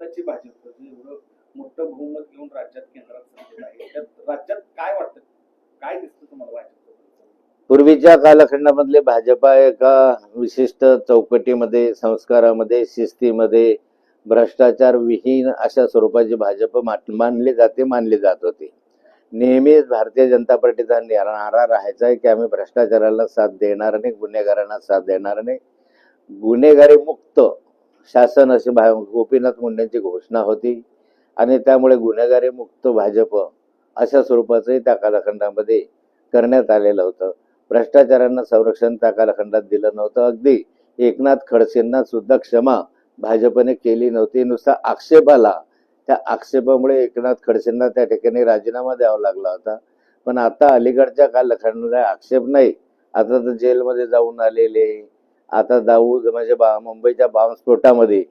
आत्ताची भाजप एवढं मोठं बहुमत घेऊन राज्यात केंद्रात आहे. राज्यात काय वाटतं? काय दिसतं तुम्हाला भाजप पूर्वीच्या कालखंडामधले भाजपा एका विशिष्ट चौकटीमध्ये संस्कारामध्ये शिस्तीमध्ये भ्रष्टाचार विहीन अशा स्वरूपाची भाजप माट- मानली जाते मानली जात होती. नेहमीच भारतीय जनता पार्टीचा नारा राहायचा आहे की आम्ही भ्रष्टाचाराला साथ देणार नाही गुन्हेगारांना साथ देणार नाही. गुन्हेगारी मुक्त शासन अशी भा गोपीनाथ मुंडेंची घोषणा होती आणि त्यामुळे गुन्हेगारी मुक्त भाजप अशा स्वरूपाचंही त्या कालखंडामध्ये करण्यात आलेलं होतं. भ्रष्टाचारांना संरक्षण त्या कालखंडात दिलं नव्हतं. अगदी एकनाथ खडसेंना सुद्धा क्षमा भाजपने केली नव्हती. नुसता आक्षेप आला त्या आक्षेपामुळे एकनाथ खडसेंना त्या ठिकाणी राजीनामा द्यावा लागला होता. पण आता अलीकडच्या कालखंडाला आक्षेप नाही. आता तर जेलमध्ये जाऊन आलेले. आता दाऊद म्हणजे बा मुंबईच्या बॉम्बस्फोटामध्ये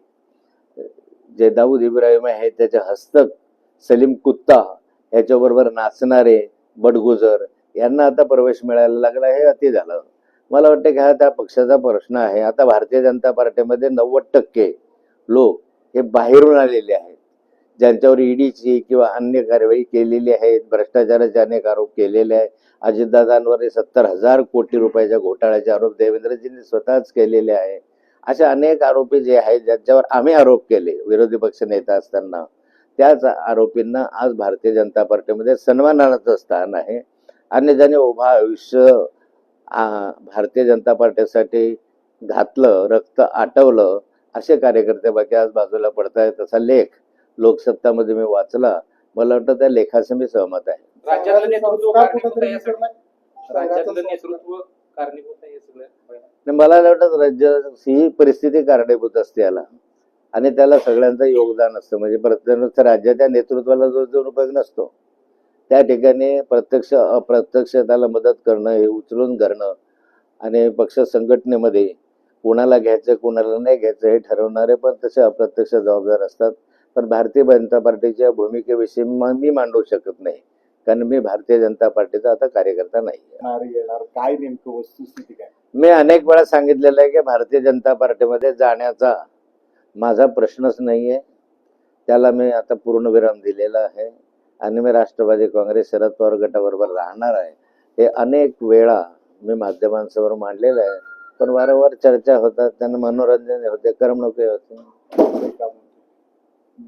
जे दाऊद इब्राहिम आहे त्याचे हस्तक सलीम कुत्ता याच्याबरोबर नाचणारे बडगुजर यांना आता प्रवेश मिळायला लागला हे अति झालं. मला वाटतं की हा त्या पक्षाचा प्रश्न आहे. आता भारतीय जनता पार्टीमध्ये नव्वद टक्के लोक हे बाहेरून आलेले आहेत. ज्यांच्यावर ईडीची किंवा अन्य कारवाई केलेली आहेत भ्रष्टाचाराचे अनेक आरोप केलेले आहे अजितदादांवर सत्तर हजार कोटी रुपयाच्या घोटाळ्याचे आरोप देवेंद्रजींनी स्वतःच केलेले आहे. अशा अनेक आरोपी जे आहेत ज्यांच्यावर आम्ही आरोप केले विरोधी पक्ष नेता असताना त्याच आरोपींना आज भारतीय जनता पार्टीमध्ये सन्मानाचं स्थान आहे. आणि ज्याने उभा आयुष्य भारतीय जनता पार्टीसाठी घातलं रक्त आटवलं असे कार्यकर्ते बाकी आज बाजूला पडतायत तसा लेख लोकसत्तामध्ये मी वाचला मला वाटतं त्या लेखाशी मी सहमत आहे. राज्यातलं नेतृत्व संस्कार कारणीभूत कुठेतरी आहे यासाठी? विसरलाय. राज्यातलं संघाचा नेतृत्व कारणीभूत आहे हे सगळं? आणि मला वाटत राज्य ही परिस्थिती कारणीभूत असते याला. आणि त्याला सगळ्यांचं योगदान असतं. म्हणजे प्रत्येक राज्याच्या नेतृत्वाला जो जो उपयोग नसतो. त्या ठिकाणी प्रत्यक्ष अप्रत्यक्ष त्याला मदत करणं हे उचलून करणं आणि पक्ष संघटनेमध्ये कोणाला घ्यायचं कोणाला नाही घ्यायचं हे ठरवणारे पण तसे अप्रत्यक्ष जबाबदार असतात. पण भारतीय जनता पार्टीच्या भूमिकेविषयी म- मी मांडू शकत नाही. कारण मी भारतीय जनता पार्टीचा आता कार्यकर्ता नाही काय नेमकं वस्तुस्थिती काय? मी अनेक वेळा सांगितलेलं आहे की भारतीय जनता पार्टीमध्ये जाण्याचा माझा प्रश्नच नाही आहे. त्याला मी आता पूर्णविराम दिलेला आहे. आणि मी राष्ट्रवादी काँग्रेस शरद पवार गटाबरोबर राहणार आहे. हे अनेक वेळा मी माध्यमांसमोर मांडलेलं आहे. पण वारंवार चर्चा होतात. त्यांना मनोरंजन होते करमणुकी होते.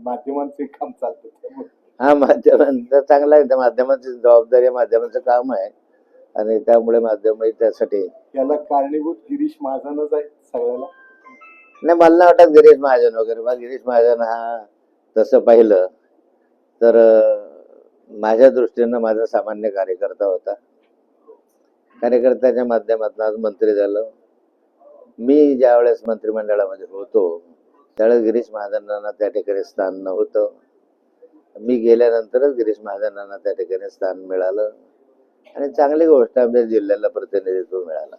माध्यमांचे काम चालतं त्यामुळे. हा माध्यमांचा चांगला आहे. त्या माध्यमांची जबाबदारी आहे, माध्यमाचं काम आहे. आणि त्यामुळे माध्यम त्यासाठी. याला कारणीभूत गिरीश महाजनच आहे सगळ्याला. नाही मला नाही वाटत गिरीश महाजन वगैरे. मला गिरीश महाजन हा तसं पाहिलं तर अं, माझ्या दृष्टीनं माझा सामान्य कार्यकर्ता होता. कार्यकर्त्याच्या माध्यमातून आज मंत्री झालं. मी ज्या वेळेस मंत्रिमंडळामध्ये होतो त्यावेळेस गिरीश महाजनांना त्या ठिकाणी स्थान नव्हतं. मी गेल्यानंतरच गिरीश महाजनांना त्या ठिकाणी स्थान मिळालं. आणि चांगली गोष्ट आमच्या जिल्ह्याला प्रतिनिधित्व मिळालं.